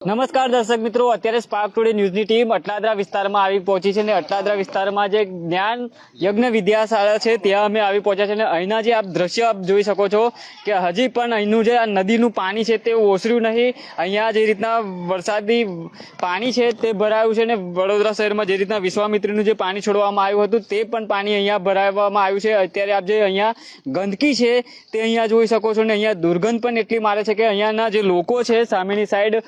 નમસ્કાર દર્શક મિત્રો, અત્યારે સ્પાર્ક ટુડે ન્યૂઝની ટીમ અટલાદરા વિસ્તારમાં આવી પહોંચી છે અને અટલાદરા વિસ્તારમાં જે જ્ઞાન યજ્ઞ વિદ્યાશાળા છે, ત્યાં અમે આવી પહોંચ્યા છે અને અહીંના જે આપ દ્રશ્ય આપ જોઈ શકો છો કે હજી પણ અહીંનું જે આ નદીનું પાણી છે તે ઓસર્યું નહીં. અહીંયા જે રીતના વરસાદી પાણી છે તે ભરાયું છે અને વડોદરા શહેરમાં જે રીતના વિશ્વામિત્રીનું જે પાણી છોડવામાં આવ્યું હતું તે પણ પાણી અહીંયા ભરાવવામાં આવ્યું છે. અત્યારે આપ જે અહીંયા ગંદકી છે તે અહીંયા જોઈ શકો છો અને અહીંયા દુર્ગંધ પણ એટલી મારે છે કે અહીંયાના જે લોકો છે સામેની સાઈડ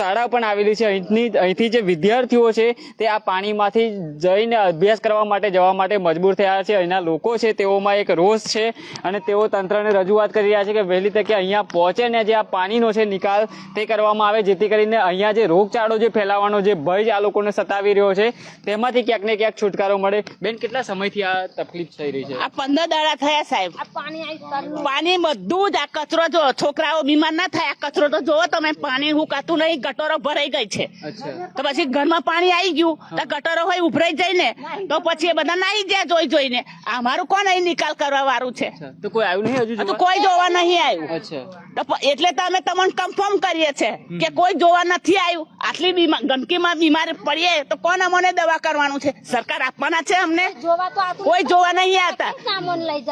શાળા પણ આવેલી છે. અહીંથી અહીંથી જે વિદ્યાર્થીઓ છે તે આ પાણીમાંથી જઈને અભ્યાસ કરવા માટે જવા માટે મજબૂર થયા છે. અહીંના લોકો છે તેઓમાં એક રોષ છે અને તેઓ તંત્રને રજૂઆત કરી રહ્યા છે કે વહેલી તકે અહીંયા પહોંચે ને જે આ પાણીનો છે નિકાલ તે કરવામાં આવે જેથી કરીને અહીંયા જે રોગચાળો જે ફેલાવાનો જે ભય જે આ લોકોને સતાવી રહ્યો છે તેમાંથી ક્યાંક ને ક્યાંક છુટકારો મળે. બેન કેટલા સમયથી આ તકલીફ થઈ રહી છે? આ પંદર દાડા થયા સાહેબ. પાણી બધું જ આ કચરો જો છોકરાઓ બીમાર ના થાય. આ કચરો તો જોવો તમે પાણી હુકાતું નહીં ગટરો ભરાઈ ગઈ છે. તો પછી ઘરમાં પાણી આવી ગયું તો ગટરો હોય ઉભરાઈ જાય ને તો પછી એ બધા નાઈ જાય જોઈ જોઈને. અમારું કોણ અહીં નિકાલ કરવા વાળું છે તો કોઈ આવ્યું નહીં હજુ? કોઈ જોવા નહીં આવ્યું. તો એટલે તો અમે તમને કન્ફર્મ કરીએ છે કે કોઈ જોવા નથી આવ્યું. આટલી બીમાર ગંદકીમાં બીમાર પડીએ તો કોણ અમને દવા કરવાનું છે? સરકાર આપવાના છે અમને? જોવા તો આટલું કોઈ જોવા નહીં આવતા.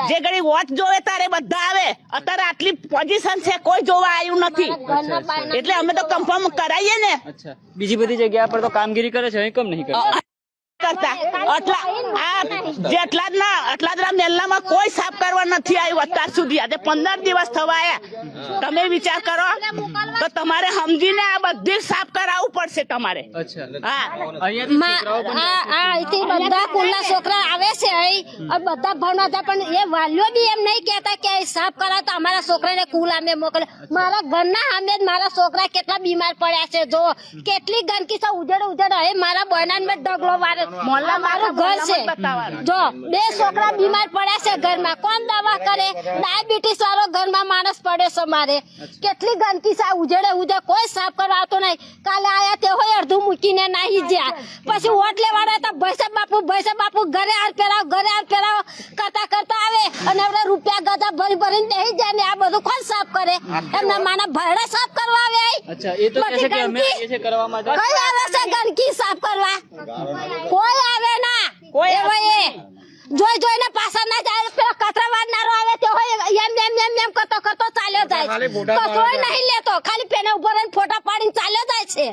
જે ઘડી વોચ જોવે તારે બધા આવે. અત્યારે આટલી પોઝિશન છે કોઈ જોવા આવ્યું નથી. એટલે અમે તો કન્ફર્મ કરાવીએ ને? અચ્છા. બીજી બધી જગ્યા પર તો કામગીરી કરે છે અહીં કેમ નહીં કરતા કરતા આટલા આ જેટલા જ ના અટલાદરા મેલ્લામાં કોઈ સાફ કરવા નથી આવ્યું અત્યાર સુધી. આજે પંદર દિવસ થવા તમે વિચાર કરો તો તમારે સમજીને આ બધી સાફ કરાવવું પડશે તમારે. અચ્છા હા. અહીંયાથી માં છોકરાઓ પણ આ આ અહીંથી બધા કુલના છોકરા આવે છે અહીં. અને બધા ભણવા જાય પણ એ વાલીઓ બી એમ નહીં કહેતા કે અહીં સાફ કરાવ તો અમારા છોકરાને કુલ અમે મોકલે. મારા ઘરના સામે જ મારા છોકરા કેટલા બીમાર પડ્યા છે જો. કેટલી ગંદકી છે ઉજેડ ઉજેડ. હવે મારા બહેના મેં ઢગલો વારે મોહલ્લા મારું ઘર છે. જો બે છોકરા બીમાર પડ્યા છે ઘરમાં. કોણ દવા કરે? ડાયાબિટીસ વાળો ઘરમાં માણસ પડે છે મારે. કેટલી ગંદકી છે ઉજેડે ઉજળે કોઈ સાફ કરવા આવતો નહીં. કાલે આયા તે હોય અડધું મૂકીને નાહી જ્યા પછી વોટ લેવાના તો ભૈસે બાપુ ભૈસે બાપુ ઘરે આર પહેરાવો ઘરે આર પહેરાવો. કરતા કરતા આવે અને આપણે રૂપિયા ગધા ભરી ભરીને બેસી જાય ને આ બધું કોણ સાફ કરે? એમના માના ભરડા સાફ કરવા આવે અચ્છા એ તો કહે છે કે અમે એ છે કરવા માટે કઈ આવે છે ગંદકી સાફ કરવા? કોઈ આવે ના. કોઈ આવે જોઈ જોઈને પાછળ ના જાય પેલો કચરા વાળનારો આવે તે હોય એમ એમ એમ એમ કરતો કરતો ચાલ્યો જાય. કચરો નહીં લેતો. ખાલી પેને રહીને ફોટા પાડીને ચાલ્યો જાય છે.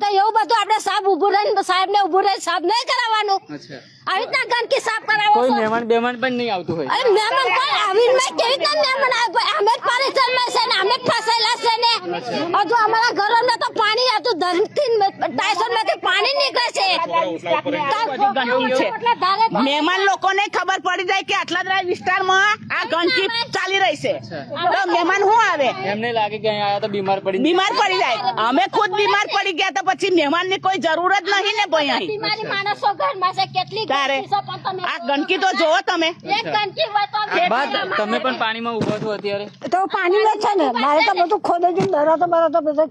તો એવું બધું આપણે સાહેબ ઉભું રહીને સાહેબ ને ઉભું રહીને સાફ નહીં કરાવવાનું. આવી રીતના ગંદકી સાફ કરાવો કોઈ મહેમાન બેમાન પણ નહીં આવતું હોય. અરે મહેમાન કોઈ આવીને મેં કેવી રીતના મહેમાન આવે અમે જ માં છે ને અમે જ ફસાયેલા છે ને. હજુ અમારા ઘરોમાં તો પાણી હતું ધરતી ટાઈસરમાંથી પાણી નીકળે છે. મહેમાન લોકોને ખબર પડી જાય કે આટલા વિસ્તારમાં આ ગંદકી ચાલી રહી છે. તો મહેમાન શું આવે? એમને લાગે કે અહીંયા આયા તો બીમાર પડી બીમાર પડી જાય. અમે ખુદ બીમાર પડી ગયા તો પછી મહેમાનની કોઈ જરૂર જ નહીં ને ભાઈ અહીં. બીમારી માણસો ઘરમાં છે કેટલી તારે? આ ગંદકી તો જોવો તમે. તમે પણ પાણીમાં ઊભો છો અત્યારે? તો પાણી માં છે ને. મારે તો બધું ખોદે છે દરા તો બરા તો બધું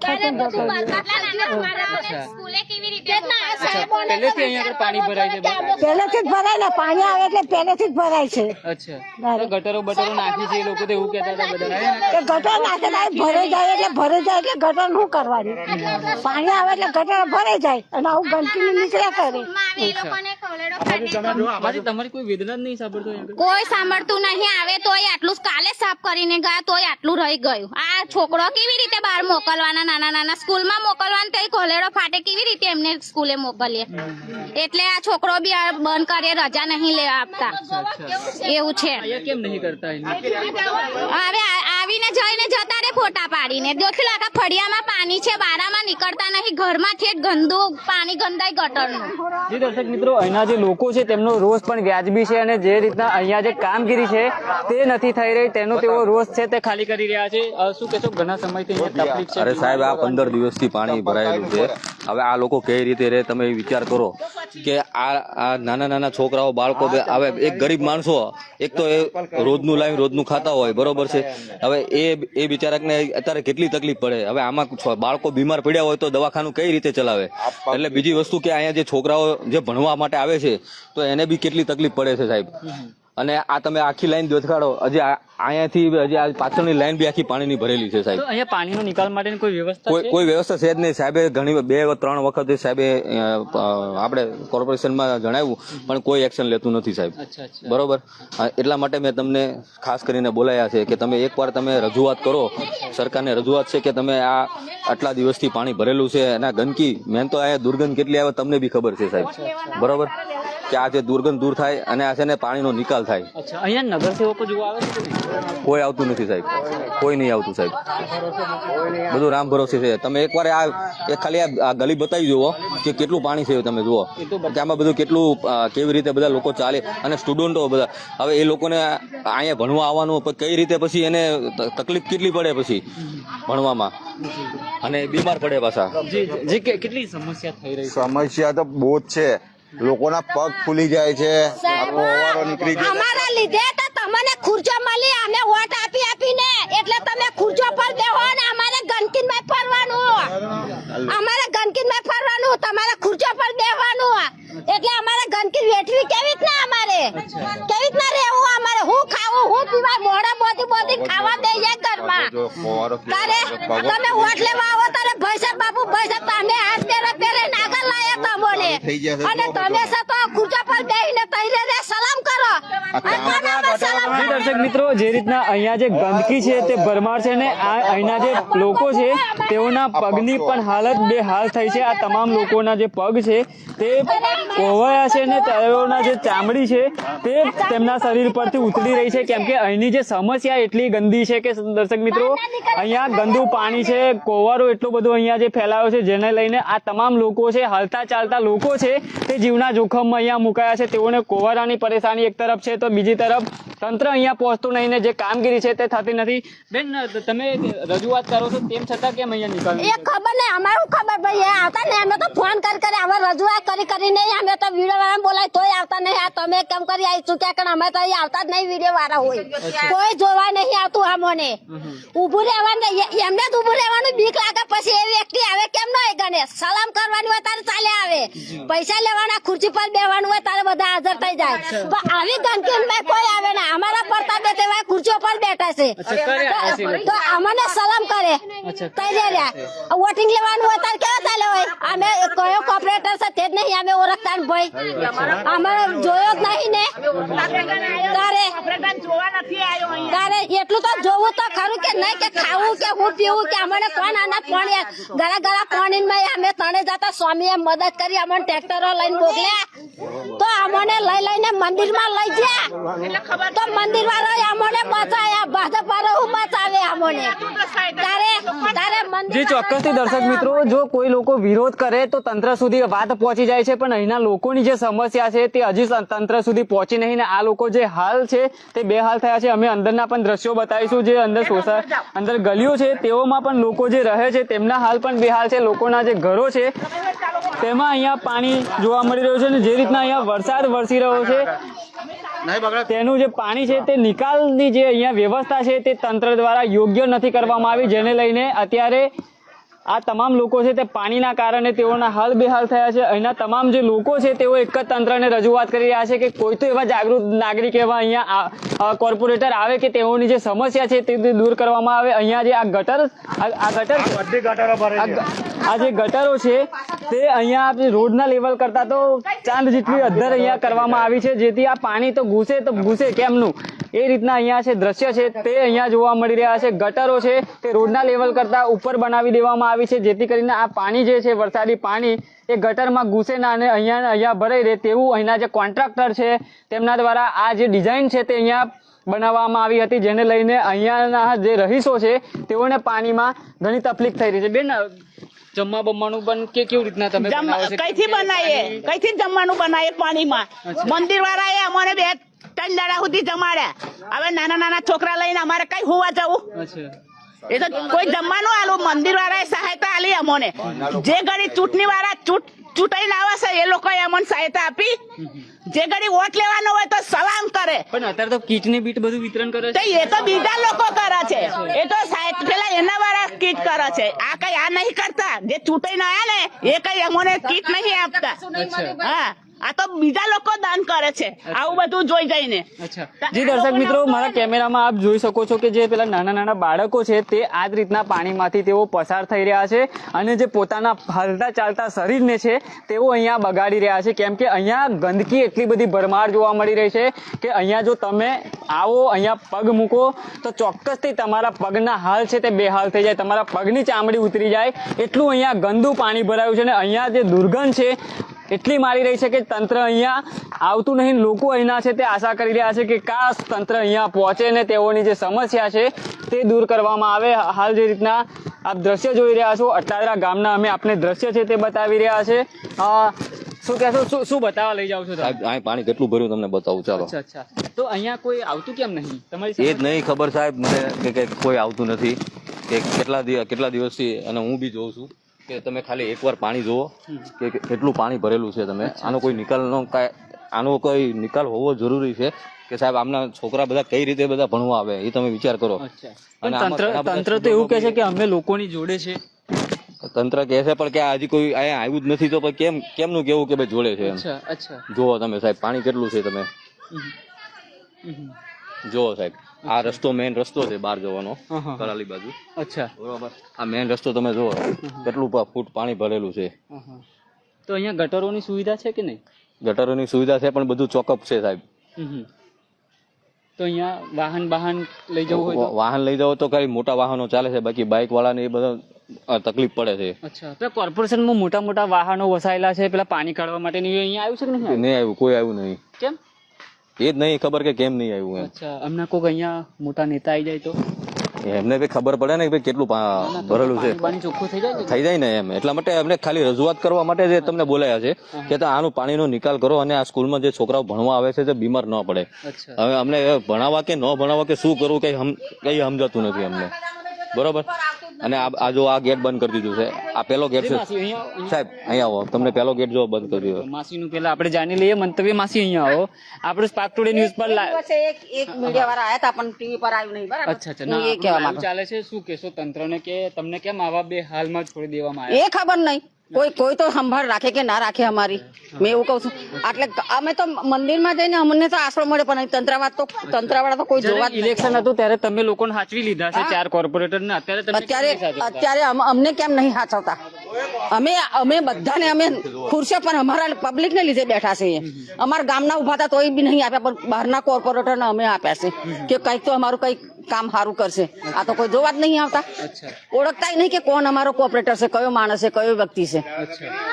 પહેલેથી અહીંયા પાણી ભરાય છે પહેલેથી જ ભરાય ને પાણી આવે એટલે પહેલેથી જ ભરાય છે. અચ્છા. ગટરો બટરો નાખી છે એ લોકો તો એવું કહેતા હતા બધા. ગટર નાખે થાય ભરે જાય એટલે ભરે જાય એટલે ગટર શું કરવાનું? પાણી આવે એટલે ગટર ભરે જાય અને આવું ગંદકી નીકળ્યા કરે. તમારી કોઈ વેદના નહીં સાંભળતો કોઈ સાંભળતું નહીં. આવે તોય આટલું કાલે સાફ કરીને ગયા તોય આટલું રહી ગયું. આ છોકરો કેવી રીતે બહાર મોકલવાના? નાના નાના સ્કૂલમાં મોકલવાના તો કોલેડો ફાટે કેવી રીતે એમને સ્કૂલે મોકલીએ? એટલે આ છોકરો બી આ બંધ કરે રજા નહીં લેવા આપતા. એવું છે. કેમ નહીં કરતા હવે આવીને જઈને જતા રે ફોટા પાડીને. દેખી આખા ફળિયામાં પાણી છે બારામાં નીકળતા નહીં ઘરમાં છે ગંદુ પાણી ગંદાય ગટરનું. જી દર્શક મિત્રો અહીંના જે લોકો છે તેમનો રોષ પણ વ્યાજબી છે અને જે રીતના અહીંયા જે કામગીરી છે તે નથી થઈ રહી. તેનો તેઓ રોષ છે તે ખાલી કરી રહ્યા છે. શું કહેશો? ઘણા સમયથી તકલીફ છે. અરે સાહેબ આ પંદર દિવસથી પાણી ભરાયેલું છે. હવે આ લોકો કઈ રીતે રહે તમે વિચાર કરો. કે આ આ નાના નાના છોકરાઓ બાળકો હવે એક ગરીબ માણસો એક તો એ રોજનું લાવી રોજનું ખાતા હોય બરોબર છે. હવે એ એ બિચારાને અત્યારે કેટલી તકલીફ પડે. હવે આમાં બાળકો બીમાર પડ્યા હોય તો દવાખાનું કઈ રીતે ચલાવે? એટલે બીજી વસ્તુ કે અહીંયા જે છોકરાઓ જે ભણવા માટે આવે છે તો એને બી કેટલી તકલીફ પડે છે સાહેબ. અને આ તમે આખી લાઈન દેખાડો. હજી અહીંયાથી હજી આ પાછળની લાઈન બી આખી પાણીની ભરેલી છે સાહેબ. અહીંયા પાણીનો નિકાલ માટેની કોઈ વ્યવસ્થા કોઈ વ્યવસ્થા છે જ નહીં. સાહેબે ઘણી બે ત્રણ વખત સાહેબે આપણે કોર્પોરેશનમાં જણાવ્યું પણ કોઈ એક્શન લેતું નથી સાહેબ. બરોબર? એટલા માટે મેં તમને ખાસ કરીને બોલાયા છે કે તમે એકવાર તમે રજૂઆત કરો. સરકારને રજૂઆત છે કે તમે આ આટલા દિવસથી પાણી ભરેલું છે. અને ગંદકી મેન તો અહીંયા દુર્ગંધ કેટલી આવે તમને બી ખબર છે સાહેબ. બરોબર? કે આ જે દુર્ગંધ દૂર થાય અને આ છે ને પાણીનો નિકાલ થાય. અચ્છા અહીંયા નગરસેવકો જોવા આવે છે કોઈ આવતું નથી સાહેબ. કોઈ નહીં આવતું સાહેબ. બધું રામ ભરોસે છે. તમે એકવાર આ એક ખાલી આ- ગલી બતાવી જુઓ કે કેટલું પાણી છે તમે જુઓ. કે આમાં બધું કેટલું કેવી રીતે બધા લોકો ચાલે અને સ્ટુડન્ટો બધા. હવે એ લોકોને અહીંયા ભણવા આવવાનું પણ કઈ રીતે પછી એને તકલીફ કેટલી પડે પછી ભણવામાં? અને બીમાર પડે પાછા. કેટલી સમસ્યા થઈ રહી સમસ્યા તો બહુ જ છે. લોકોના પગ ફૂલી જાય છે. ઓવારો નીકળી જાય અમારા લીધે તો તમને ખુરચો મળી અમે વોટ આપી આપીને. એટલે તમે ખુરચો પર બેહો ને અમારે ગંદકીમાં ફરવાનું. અમારે ગંદકીમાં ફરવાનું. તમારે ખુરચો પર બેહવાનું. એટલે અમારે ગંદકી વેઠવી કેવી રીતના અમારે? કેવી રીતના રહેવું અમારે? હું ખાવું હું પીવા? મોડા બોધી બોધી ખાવા દે જાય ઘરમાં. તારે તમે વોટ લેવા આવો તારે ભૈસા બાપુ સાહેબ તમે હાથ પેરે પહેરે નાગર લાયા. તમોને અને તમે તો ખુરચા પર બેહીને તઈને સલામ કરો. અને કોના સલામ જી દર્શક મિત્રો જે રીતના અહીંયા જે ગંદકી છે તે ભરમાર છે ને આ અહીંના જે લોકો છે તેઓના પગની પણ હાલત બે હાલ થઈ છે. આ તમામ લોકોના જે પગ છે તે કોવાયા છે ને તેઓના જે ચામડી છે તે તેમના શરીર પરથી ઉતરી રહી છે. કેમ કે અહીંની જે સમસ્યા એટલી ગંદી છે કે દર્શક મિત્રો અહીંયા ગંદુ પાણી છે કોવારો એટલો બધો અહીંયા જે ફેલાયો છે જેને લઈને આ તમામ લોકો છે હાલતા ચાલતા લોકો છે તે જીવના જોખમમાં અહીંયા મુકાયા છે. તેઓને કોવારાની પરેશાની એક તરફ છે તો બીજી તરફ તંત્ર અહીંયા પહોંચતું નહીં ને જે કામગીરી છે તે થતી નથી. બેન તમે રજૂઆત કરો છો તેમ છતાં કેમ અહીંયા નીકળ્યું એ ખબર નહીં અમારું ખબર ભાઈ એ આવતા ને અમે તો ફોન કરી કરી હવે રજૂઆત કરી કરીને અમે તો વીડિયો વાળા બોલાય તોય આવતા નહીં. આ તમે કેમ કરી આવી ચૂક્યા કે અમે તો અહીંયા આવતા જ નહીં વીડિયો વાળા હોય કોઈ જોવા નહીં આવતું આ મને ઊભું રહેવાનું એમને જ ઊભું રહેવાનું. બીક લાગે પછી એ વ્યક્તિ આવે કેમ ન હોય ગણેશ સલામ કરવાની હોય તારે ચાલે આવે. પૈસા લેવાના ખુરશી પર બેવાનું હોય તારે બધા હાજર થઈ જાય. પણ આવી ગંદકી કોઈ આવે ના. અમારા પડતા બે તેવા ખુરશીઓ પર બેઠા છે. તો- અમને સલામ કરે. વોટિંગ લેવાનું હોય તારે કેવા ચાલે હોય? અમે કયો કોપરેટર છે તે જ નહીં અમે ઓળખતા ભાઈ. અમે જોયો જ નહીં ને. તારે જોવા નથી આવ્યો અહીંયા. તારે એટલું તો જોવું તો ખરું કે નહીં કે ખાવું કે હું પીવું કે અમને કોણ આના કોણ ગળા ગળા કોણ અમે તણે જતા સ્વામીએ મદદ કરી અમને ટ્રેક્ટરો લઈને મોકલ્યા. તો અમને લઈ લઈને મંદિરમાં લઈ ગયા. તો મંદિર વાળા અમોને બચાયા ભાજપ વાળા હું બચાવે અમોને. તારે તારે મંદિર જે ચોક્કસથી દર્શક મિત્રો જો કોઈ લોકો વિરોધ કરે તો તંત્ર સુધી વાત પહોંચી જાય છે પણ અહીંના લોકોની જે સમસ્યા છે તે હજી તંત્ર સુધી પહોંચી નહીં ને આ લોકો જે હાલ છે તે બે હાલ થયા છે. અમે અંદરના પણ દ્રશ્યો બતાવીશું જે અંદર સોસાય અંદર ગલીઓ છે તેઓમાં પણ લોકો જે રહે છે તેમના હાલ પણ બે હાલ છે. લોકોના જે ઘરો છે તેમાં અહીંયા પાણી જોવા મળી રહ્યું છે અને જે રીતના અહીંયા વરસાદ વરસી રહ્યો છે. તેનું જે પાણી છે તે નિકાલની જે અહીંયા વ્યવસ્થા છે તે તંત્ર દ્વારા યોગ્ય નથી કરવામાં આવી, જેને લઈને અત્યારે આ તમામ લોકો છે તે પાણીના કારણે તેઓના હાલ બેહાલ થયા છે. અહીંના તમામ જે લોકો છે તેઓ એક જ તંત્રને રજૂઆત કરી રહ્યા છે કે કોઈ તો એવા જાગૃત નાગરિક એવા અહીંયા કોર્પોરેટર આવે કે તેઓની જે સમસ્યા છે તે દૂર કરવામાં આવે. અહીંયા જે આ ગટર આ ગટર આ જે ગટરો છે તે અહીંયા રોડના લેવલ કરતા તો ચાંદ જેટલી અધર અહીંયા કરવામાં આવી છે. જેથી આ પાણી તો ઘૂસે તો ઘૂસે કેમનું? એ રીતના અહીંયા છે દ્રશ્ય છે તે અહીંયા જોવા મળી રહ્યા છે. ગટરો છે તે રોડના લેવલ કરતા ઉપર બનાવી દેવામાં આવી છે જેથી કરીને આ પાણી જે છે વરસાદી પાણી એ ગટરમાં ઘૂસે ના અને અહીંયા અહીંયા ભરાઈ રહે તેવું અહીંના જે કોન્ટ્રાક્ટર છે તેમના દ્વારા આ જે ડિઝાઇન છે તે અહીંયા બનાવવામાં આવી હતી જેને લઈને અહીંયાના જે રહીશો છે તેઓને પાણીમાં ઘણી તકલીફ થઈ રહી છે. બેન જમવા બમવાનું બન કે કેવી રીતના તમે? કઈથી બનાવીએ? કઈથી જમવાનું બનાવીએ પાણીમાં? મંદિર વાળાએ અમને બે ત્રણ દાડા સુધી જમાડ્યા હવે નાના નાના છોકરા લઈને અમારે કઈ હોવા જવું? એ તો કોઈ જમવાનું આલું મંદિર વાળા સહાયતા આલી અમોને. જે ઘડી ચૂંટણી વાળા ચૂંટ ચૂંટાઈને આવે છે એ લોકોએ અમને સહાયતા આપી. જે ઘડી વોટ લેવાનો હોય તો સલામ કરે. પણ અત્યારે તો કીટ બીટ બધું વિતરણ કરે છે. એ તો બીજા લોકો કરે છે. એ તો સાહેબ પેલા એના વાળા કીટ કરે છે. આ કઈ આ નહીં કરતા. જે ચૂંટાઈ ના આવ્યા ને એ કઈ અમને કીટ નહીં આપતા. હા. આ તો બીજા લોકો દાન કરે છે. આવું બધું જોઈ જઈને. જી દર્શક મિત્રો મારા કેમેરામાં આપ જોઈ શકો છો કે જે પેલા નાના નાના બાળકો છે તે આ જ રીતના પાણીમાંથી તેઓ પસાર થઈ રહ્યા છે અને જે પોતાના હાલતા ચાલતા શરીરને છે તેઓ અહીંયા બગાડી રહ્યા છે. કેમ કે અહીંયા ગંદકી એટલી બધી ભરમાર જોવા મળી રહી છે કે અહીંયા જો તમે આવો અહીંયા પગ મૂકો તો ચોક્કસથી તમારા પગના હાલ છે તે બેહાલ થઈ જાય. તમારા પગની ચામડી ઉતરી જાય. એટલું અહીંયા ગંદુ પાણી ભરાયું છે અને અહીંયા જે દુર્ગંધ છે એટલી મારી રહી છે કે તંત્ર અહીંયા આવતું નહીં. લોકો અહીંના છે તે આશા કરી રહ્યા છે કે કાશ તંત્ર અહીંયા પહોંચે ને તેઓની જે સમસ્યા છે તે દૂર કરવામાં આવે. હાલ જે રીતના આપ દ્રશ્ય જોઈ રહ્યા છો અટાદરા ગામના અમે આપને દ્રશ્ય છે તે બતાવી રહ્યા છે. શું કહેશો? શું શું બતાવવા લઈ જાવ છો સાહેબ અહીં પાણી કેટલું ભર્યું તમને બતાવું? ચાલો. અચ્છા અચ્છા. તો અહીંયા કોઈ આવતું કેમ નહીં? તમારી એ જ નહીં ખબર સાહેબ મને કે કોઈ આવતું નથી. કે કેટલા દિવસ કેટલા દિવસથી અને હું બી જોઉં છું. કે તમે ખાલી એકવાર પાણી જુઓ કે કેટલું પાણી ભરેલું છે તમે. આનો કોઈ નિકાલનો કાંઈ આનો કોઈ નિકાલ હોવો જરૂરી છે કે સાહેબ આમના છોકરા બધા કઈ રીતે બધા ભણવા આવે એ તમે વિચાર કરો. અને તંત્ર તંત્ર તો એવું કહે છે કે અમે લોકોની જોડે છે. તંત્ર કહે છે પણ કે હજી કોઈ અહીંયા આવ્યું જ નથી તો પછી કેમ કેમનું કેવું કે ભાઈ જોડે છે એમ. જુઓ તમે સાહેબ પાણી કેટલું છે તમે. હમ. સાહેબ આ રસ્તો મેઇન રસ્તો છે બહાર જવાનો. કરાલી બાજુ. અચ્છા. બરોબર. આ મેઇન રસ્તો તમે જુઓ કેટલું ફૂટ પાણી ભરેલું છે. તો અહીંયા ગટરોની સુવિધા છે કે નહીં? ગટરોની સુવિધા છે પણ બધું ચોકઅપ છે સાહેબ. તો અહીંયા વાહન વાહન લઈ જવું હોય તો? વાહન લઈ જવો તો ખાલી મોટા વાહનો ચાલે છે બાકી બાઇક વાળાને એ બધા તકલીફ પડે છે. અચ્છા. પેલા કોર્પોરેશનમાં મોટા મોટા વાહનો વસાયેલા છે પેલા પાણી કાઢવા માટેની અહીંયા આવ્યું છે કે નહીં? નહીં આવ્યું કોઈ આવ્યું નહીં. કેમ? એ જ નહીં ખબર કે કેમ નહીં આવ્યું એમ. અચ્છા અમને કોઈક અહીંયા મોટા નેતા આવી જાય તો? એમને બી ખબર પડે ને કે ભાઈ કેટલું ભરેલું છે. થઈ જાય ને? એમ. એટલા માટે અમને ખાલી રજૂઆત કરવા માટે જે તમને બોલાયા છે કે આનું પાણીનો નિકાલ કરો અને આ સ્કૂલમાં જે છોકરાઓ ભણવા આવે છે તે બીમાર ન પડે. હવે અમને ભણાવવા કે ન ભણાવવા કે શું કરવું કઈ કઈ સમજાતું નથી અમને. બરોબર? અને આ આ જો આ ગેટ બંધ કરી દીધું છે. આ પેલો ગેટ છે. માસી અહીંયા સાહેબ અહીંયા આવો. તમને પેલો ગેટ જો બંધ કરી દીધો. માસીનું પેલા આપણે જાણી લઈએ મંતવ્ય માસી અહીંયા આવો. આપણે સ્પાર્ક ટુડે ન્યૂઝ પર એક એક મીડિયા વાળા આયા હતા પણ ટીવી પર આવ્યું નહીં બરાબર? અચ્છા અચ્છા. એ કહેવા ચાલે છે શું કેશો તંત્રને કે તમને કેમ આવા બે હાલમાં છોડી દેવામાં આવ્યા? એ ખબર નહીં. કોઈ કોઈ તો સંભાળ રાખે કે ના રાખે અમારી? મેં એવું કહું છું. એટલે અમે તો મંદિરમાં જઈને અમને તો આશરો મળે પણ તંત્ર તંત્રવાદ તો તંત્રવાળા તો કોઈ જોવા. ઇલેક્શન હતું ત્યારે તમે લોકોને હાચવી લીધા છે ચાર કોર્પોરેટર ને અત્યારે અત્યારે? અત્યારે અમને કેમ નહીં સાચવતા અમે અમે બધાને અમે ખુરશે પણ અમારા પબ્લિક ને લીધે બેઠા છીએ. અમારા ગામના ઊભા હતા તોય બી નહીં આપ્યા પણ બહારના કોર્પોરેટર ને અમે આપ્યા છે. કે કંઈક તો અમારું કંઈક કામ સારું કરશે. આ તો કોઈ જોવા જ નહીં આવતા. ઓળખતા નહીં કે કોણ અમારો કોપરેટર છે કયો માણસ છે કયો વ્યક્તિ છે.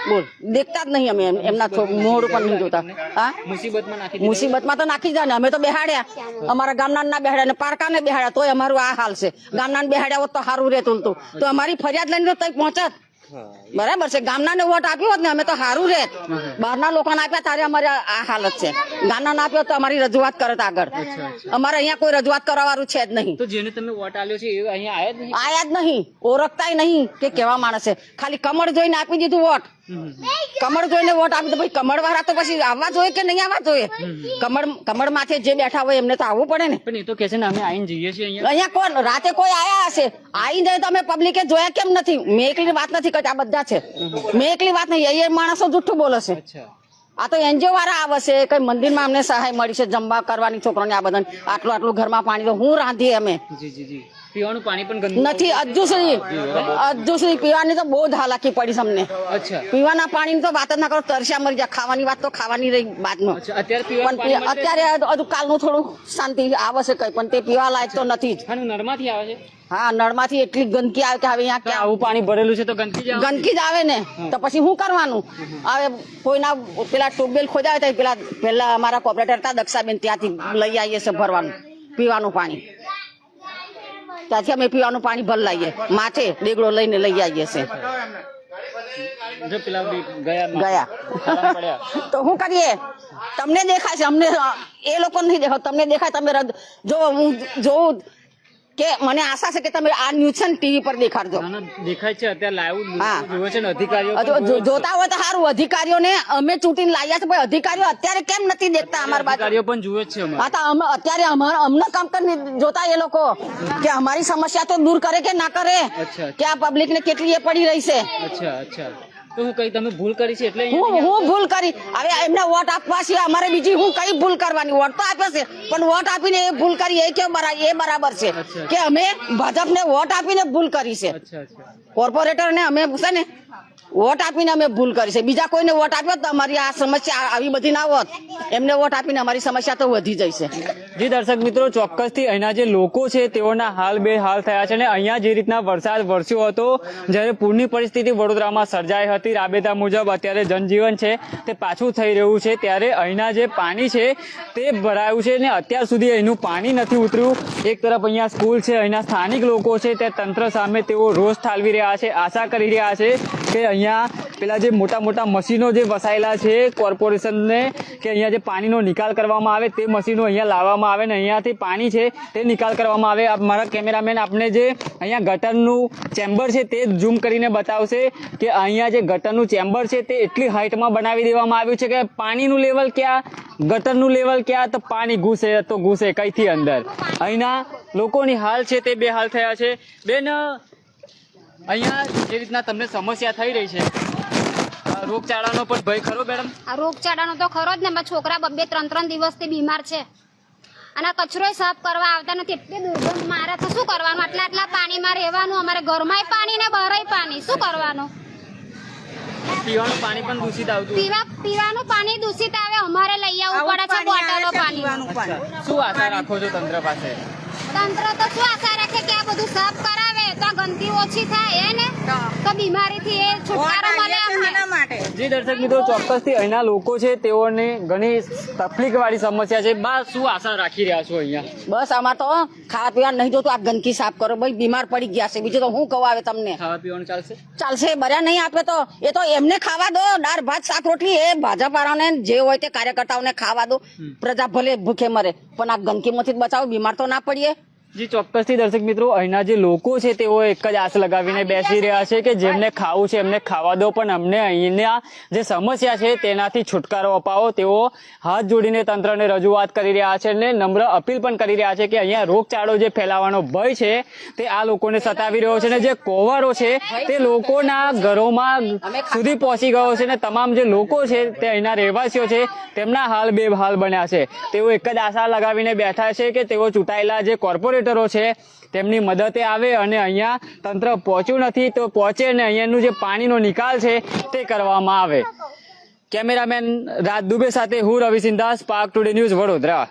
બોલ. દેખતા જ નહીં અમે એમ- એમના મોડ પણ નહીં જોતા. હા? મુસીબતમાં મુસીબતમાં તો નાખી જાય ને. અમે તો બેહાડ્યા. અમારા ગામના ના બેહાડ્યા ને પારકાને બેહાડ્યા. તોય અમારું આ હાલ છે. ગામના બેહાડ્યા હોત તો સારું રહેતું હતું તો અમારી ફરિયાદ લઈને તો તઈ પહોંચત. બરાબર છે. ગામના ને વોટ આપ્યો હોત ને અમે તો સારું રહેત બહારના લોકોને આપ્યા તારે અમારે આ હાલત છે. ગામના ના આપ્યો તો અમારી રજૂઆત કરત આગળ. અમારે અહીંયા કોઈ રજૂઆત કરવાનું છે જ નહીં. તો જેને તમે વોટ આલ્યો છે એ અહીંયા આયા જ નહીં? આયા જ નહીં. ઓળખતાય નહીં કે કેવા માણસ છે. ખાલી કમળ જોઈને આપી દીધું વોટ. કમળ જોઈને વોટ આપી દો ભાઈ કમળ વાળા તો પછી આવવા જોઈએ કે નહીં આવવા જોઈએ? કમળ કમળ માથે જે બેઠા હોય એમને તો આવવું પડે ને. પણ એ તો કે છે ને અમે આઈને જઈએ છીએ અહીંયા. અહીંયા કોણ રાતે કોઈ આયા હશે. આઈને તમે પબ્લિકે જોયા કેમ નથી? મેં એકલી વાત નથી કરતી આ બધા છે. મેં એકલી વાત નહીં એ માણસો જુઠ્ઠું બોલે છે. આ તો એનજીઓ વાળા આવે છે કઈ મંદિરમાં અમને સહાય મળી છે જમવા કરવાની છોકરોને આ બધા આટલું આટલું ઘરમાં પાણી તો હું રાંધી અમે. જી જી જી. પીવાનું પાણી પણ ગંદુ નથી હજુ સુધી હજુ સુધી પીવાની તો બહુ જ હાલાકી પડી છે અમને. અચ્છા. પીવાના પાણીની તો વાત જ ના કરો તરસ્યા મરી જાય ખાવાની વાત તો ખાવાની રહી બાદમાં. પણ પાણી? અત્યારે હજુ કાલનું થોડું શાંતિ આવે છે કઈ પણ તે પીવા લાયક તો નથી જ. હા નળમાંથી આવે છે? હા નળમાંથી એટલી ગંદકી આવે કે હવે અહીંયા ક્યાં આવું પાણી ભરેલું છે તો ગંદકી જ આવે. ગંદકી જ આવે ને. તો પછી શું કરવાનું? હવે કોઈના પેલા ટ્યુબવેલ ખોદાવે તો પેલા પેલા અમારા કોપરેટર હતા દક્ષાબેન ત્યાંથી લઈ આવીએ છે ભરવાનું પીવાનું પાણી. ત્યાંથી અમે પીવાનું પાણી ભર લાવીએ માથે ડેગડો લઈને લઈ આવીએ છે ગયા તો હું કરીએ? તમને દેખાય છે અમને એ લોકો નહીં દેખાય. તમને દેખાય તમે રદ- જો હું જોઉં કે મને આશા છે કે તમે આ ન્યૂઝ છે ટીવી પર દેખાડજો. દેખાય છે. અત્યારે લાઈવ જોવે છે ને અધિકારીઓ. જોતા હોય તો સારું. અધિકારીઓને અમે ચૂંટીને લાવ્યા છે અધિકારીઓ અત્યારે કેમ નથી દેખતા અમારા બાજુ? અધિકારીઓ પણ જુએ છે હા તો અમે અત્યારે અમારા અમને કામ કરીને જોતા એ લોકો કે અમારી સમસ્યા તો દૂર કરે કે ના કરે? કે આ પબ્લિક ને કેટલી એ પડી રહી છે? અચ્છા અચ્છા. તો હું કઈ તમે ભૂલ કરી છે એટલે હું હું ભૂલ કરી. હવે એમને વોટ આપવા સિવાય અમારે બીજી હું કઈ ભૂલ કરવાની? વોટ તો આપે છે. પણ વોટ આપીને એ ભૂલ કરી એ કેમ બરાબર એ બરાબર છે કે અમે ભાજપને વોટ આપીને ભૂલ કરી છે. અચ્છા અચ્છા. કોર્પોરેટર ને અમે છે ને વોટ આપીને અમે ભૂલ કરી છે. બીજા કોઈને વોટ આપ્યો તો અમારી આ સમસ્યા આવી બધી ના હોત. એમને વોટ આપીને અમારી સમસ્યા તો વધી જાય છે. જી દર્શક મિત્રો ચોક્કસથી અહીંના જે લોકો છે તેઓના હાલ બે હાલ થયા છે અને અહીંયા જે રીતના વરસાદ વરસ્યો હતો જ્યારે પૂરની પરિસ્થિતિ વડોદરામાં સર્જાઈ હતી રાબેતા મુજબ અત્યારે જનજીવન છે, તે પાછું થઈ રહ્યું છે. ત્યારે અહીંના જે પાણી છે, તે ભરાયું છે અને અત્યાર સુધી અહીંનું પાણી નથી ઉતર્યું. એક તરફ અહીંયા સ્કૂલ છે, અહીંના સ્થાનિક લોકો છે, તે તંત્ર સામે તેઓ રોષ ઠાલવી રહ્યા છે, આશા કરી રહ્યા છે કે અહીંયા પેલા જે મોટા મોટા મશીનો જે વસાયેલા છે, કોર્પોરેશનને કે અહીંયા જે પાણીનો નિકાલ કરવામાં આવે, તે મશીનો અહીંયા લાવવામાં આવે ને અહીંયાથી પાણી છે, તે નિકાલ કરવામાં આવે. મારા કેમેરામેન આપણે જે અહીંયા ગટરનું ચેમ્બર છે, તે ઝૂમ કરીને બતાવશે કે અહીંયા જે ગટરનું ચેમ્બર છે તે એટલી હાઇટમાં બનાવી દેવામાં આવ્યું છે કે પાણીનું લેવલ ક્યાં, ગટરનું લેવલ ક્યાં, તો પાણી ઘૂસે, તો ઘૂસે કઈથી અંદર. અહીંના લોકોની હાલ છે તે બે હાલ થયા છે. બેન, અહીંયા જે રીતના તમને સમસ્યા થઈ રહી છે રોગચાળાનો પણ ભય ખરો મેડમ? આ રોગચાળાનો તો ખરો જ ને છોકરા બબે ત્રણ ત્રણ દિવસથી બીમાર છે. અને કચરો સાફ કરવા આવતા નથી. એટલી દુર્ગંધ મારે તો શું કરવાનું? આટલા આટલા પાણીમાં રહેવાનું, અમારે ઘરમાંય પાણી ને બહારય પાણી. શું કરવાનું? પીવાનું પાણી પણ દૂષિત આવતું પીવા પીવાનું પાણી દૂષિત આવે અમારે લઈ આવવું પડે છે બોટલો પાણી. શું આશા રાખો છો તંત્ર પાસે? તંત્ર તો શું આશા રાખે કે આ બધું સાફ કરાવે તો ગંદકી ઓછી થાય એને ને? તો. બીમારીથી એ છુટકારો મળે જી દર્શક મિત્રો ચોક્કસથી અહીંના લોકો છે તેઓને ઘણી તકલીફ વાળી સમસ્યા છે. બસ શું આશા રાખી રહ્યા છો અહીંયા? બસ આમાં તો ખાવા પીવાનું નહીં જોતું આ ગંદકી સાફ કરો. ભાઈ બીમાર પડી ગયા છે. બીજું તો હું કહું આવે તમને? ખાવા પીવાનું ચાલશે? ચાલશે બર્યા નહીં આપે તો. એ તો એમને ખાવા દો દાળ ભાત શાક રોટલી. એ ભાજપ વાળાને જે હોય તે કાર્યકર્તાઓને ખાવા દો. પ્રજા ભલે ભૂખે મરે પણ આ ગંદકીમાંથી જ બચાવો બીમાર તો ના પડીએ. જી ચોક્કસથી દર્શક મિત્રો અહીંના જે લોકો છે તેઓ એક જ આશ લગાવીને બેસી રહ્યા છે કે જેમને ખાવું છે એમને ખાવા દો પણ અમને અહીંના જે સમસ્યા છે તેનાથી છુટકારો અપાવો. તેઓ હાથ જોડીને તંત્રને રજૂઆત કરી રહ્યા છે અને નમ્ર અપીલ પણ કરી રહ્યા છે કે અહીંયા રોગચાળો જે ફેલાવાનો ભય છે તે આ લોકોને સતાવી રહ્યો છે અને જે કોવારો છે તે લોકોના ઘરોમાં સુધી પહોંચી ગયો છે અને તમામ જે લોકો છે તે અહીંના રહેવાસીઓ છે તેમના હાલ બેહાલ બન્યા છે. તેઓ એક જ આશા લગાવીને બેઠા છે કે તેઓ ચૂંટાયેલા જે કોર્પોરેટરો છે. તેમની મદદે આવે અને અહીંયા તંત્ર પહોંચ્યું નથી, તો પહોંચે અને અહીંયાનું જે પાણીનો નિકાલ છે તે કરવામાં આવે. કેમેરામેન રાજ દુબે સાથે હું રવિ સિંધાસ પાર્ક ટુડે ન્યૂઝ વડોદરા.